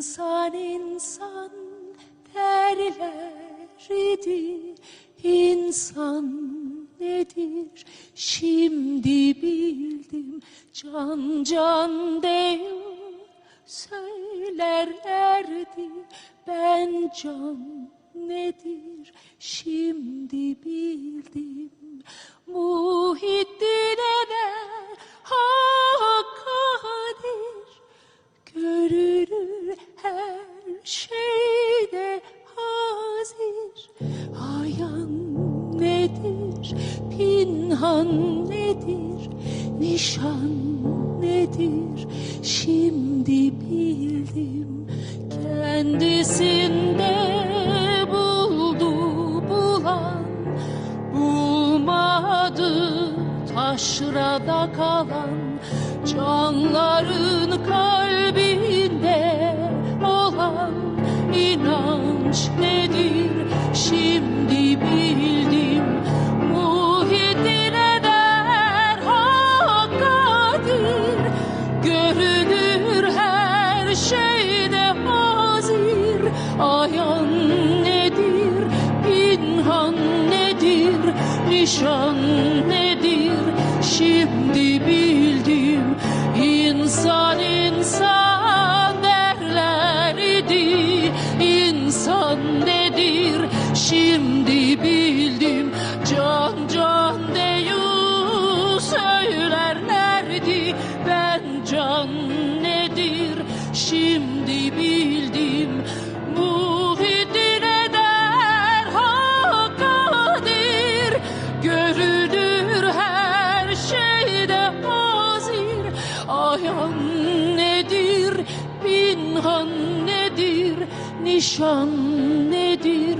İnsan insan derler idi. İnsan nedir? Şimdi bildim. Can can diyor söylerlerdi. Ben can nedir? Şimdi bildim pinhan nedir? Nişan nedir, şimdi bildim. Kendisinde buldu bulan Bulmadı taşrada kalan. Canların kalbinde olan inanç nedir? Şimdi bildim Ayan nedir, pinhan nedir, nişan nedir? Şimdi bildim insan insan derler idi İnsan nedir? Şimdi bildim Can can deyu söylerlerdi. Ben can nedir? Şimdi Ayan nedir, pinhan nedir? Nişan nedir